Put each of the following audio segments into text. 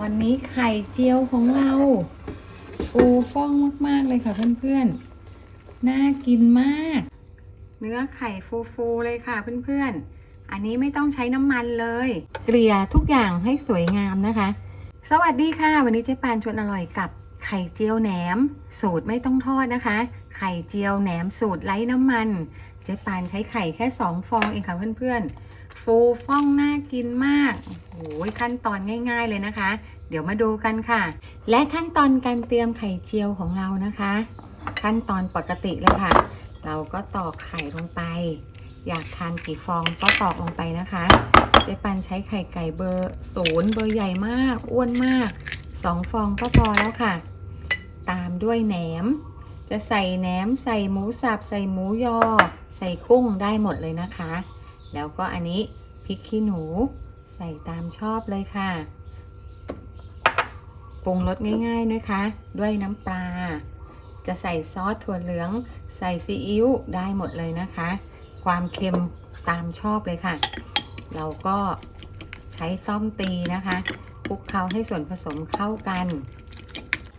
อนนี้ไข่เจียวของเรา ฟูฟ่องมากๆเลยค่ะเพื่อนๆ น่ากินมาก เนื้อไข่ฟูๆเลยค่ะเพื่อนๆ อันนี้ไม่ต้องใช้น้ำมันเลย เกลี่ยทุกอย่างให้สวยงามนะคะ สวัสดีค่ะ วันนี้เจ๊ปานชวนอร่อยกับไข่เจียวแหนม สูตรไม่ต้องทอดนะคะ ไข่เจียวแหนมสูตรไร้น้ำมัน เจ๊ปานใช้ไข่แค่ 2 ฟองเองค่ะเพื่อนๆ ฟูฟ่องน่ากินมากโอ้โหขั้นตอนง่าย ๆเลยนะคะ เดี๋ยวมาดูกันค่ะ และขั้นตอนการเตรียมไข่เจียวของเรานะคะ ขั้นตอนปกติเลยค่ะ เราก็ตอกไข่ลงไป อยากทานกี่ฟองก็ตอกลงไปนะคะเจ๊ปันใช้ไข่ไก่เบอร์ศูนย์เบอร์ใหญ่มากอ้วนมากสองฟองก็พอแล้วค่ะ ตามด้วยแหนม จะใส่แหนมใส่หมูสับใส่หมูยอ ใส่กุ้งได้หมดเลยนะคะ แล้วก็อันนี้พริกขี้หนูใส่ตามชอบเลยค่ะปรุงรสง่ายๆนะคะ ด้วยน้ำปลา จะใส่ซอสถั่วเหลือง ใส่ซีอิ๊วได้หมดเลยนะคะ ความเค็มตามชอบเลยค่ะ เราก็ใช้ซ่อมตีนะคะคลุกเคล้าให้ส่วนผสมเข้ากัน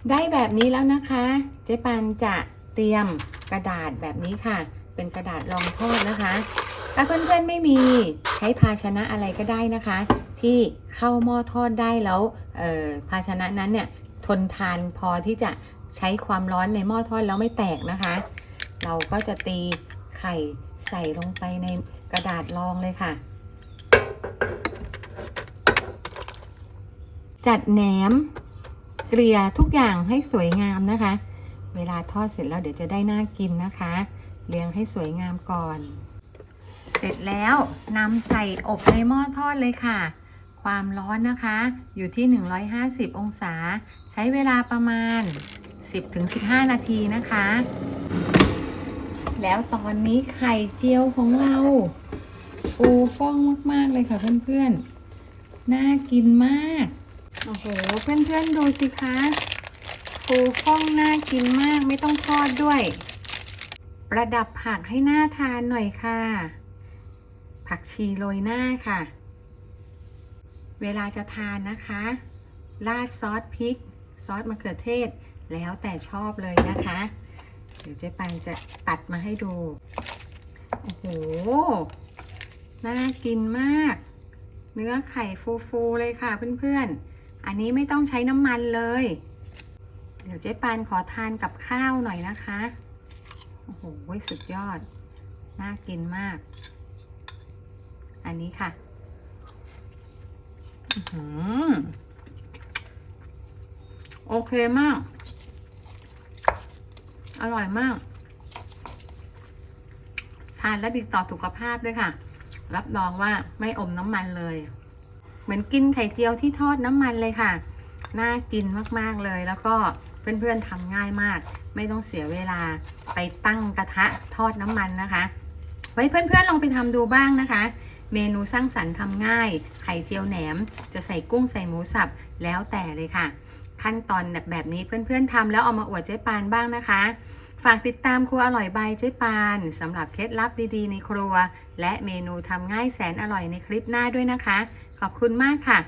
ได้แบบนี้แล้วนะคะ เจ๊ปันจะเตรียมกระดาษแบบนี้ค่ะ เป็นกระดาษรองทอดนะคะ ถ้าเพื่อนๆไม่มีใช้ภาชนะอะไรก็ได้นะคะ ที่เข้าหม้อทอดได้แล้วภาชนะนั้นเนี่ยทนทานพอที่จะใช้ความร้อนในหม้อทอดแล้วไม่แตกนะคะ เราก็จะตีไข่ใส่ลงไปในกระดาษรองเลยค่ะ จัดแหนมเกลี่ยทุกอย่างให้สวยงามนะคะ เวลาทอดเสร็จแล้วเดี๋ยวจะได้น่ากินนะคะเรียงให้สวยงามก่อน เสร็จแล้วนำใส่อบในหม้อทอดเลยค่ะ ความร้อนนะคะ อยู่ที่ 150 องศา ใช้เวลาประมาณ 10-15 นาทีนะคะ แล้วตอนนี้ไข่เจียวของเราฟูฟ่องมาก ๆ เลยค่ะเพื่อนๆ น่ากินมาก โอ้โห เพื่อนๆ ดูสิคะฟูฟ่องน่ากินมากไม่ต้องทอดด้วย ประดับผักให้น่าทานหน่อยค่ะ ผักชีโรยหน้าค่ะ เวลาจะทานนะคะ ราดซอสพริก ซอสมะเขือเทศ แล้วแต่ชอบเลยนะคะ เดี๋ยวเจ๊ปันจะตัดมาให้ดู โอ้โห น่ากินมาก เนื้อไข่ฟูๆเลยค่ะเพื่อนๆ อันนี้ไม่ต้องใช้น้ำมันเลย เดี๋ยวเจ๊ปานขอทานกับข้าวหน่อยนะคะ โอ้โห สุดยอด น่ากินมาก อันนี้ค่ะโอเคมาก อร่อยมาก ทานแล้วดีต่อสุขภาพด้วยค่ะ รับรองว่าไม่อมน้ำมันเลย เหมือนกินไข่เจียวที่ทอดน้ำมันเลยค่ะ น่ากินมากๆเลย แล้วก็เพื่อนๆทำง่ายมาก ไม่ต้องเสียเวลาไปตั้งกระทะทอดน้ำมันนะคะ ไว้เพื่อนๆลองไปทำดูบ้างนะคะ เมนูสร้างสรรค์ทำง่าย ไข่เจียวแหนม จะใส่กุ้งใส่หมูสับ แล้วแต่เลยค่ะ ขั้นตอนแบบแบบนี้เพื่อนๆทำแล้วเอามาอวดเจ๊ปานบ้างนะคะ ฝากติดตามครัวอร่อยบายเจ๊ปานสำหรับเคล็ดลับดีๆ ในครัว และเมนูทำง่ายแสนอร่อยในคลิปหน้าด้วยนะคะ ขอบคุณมากค่ะ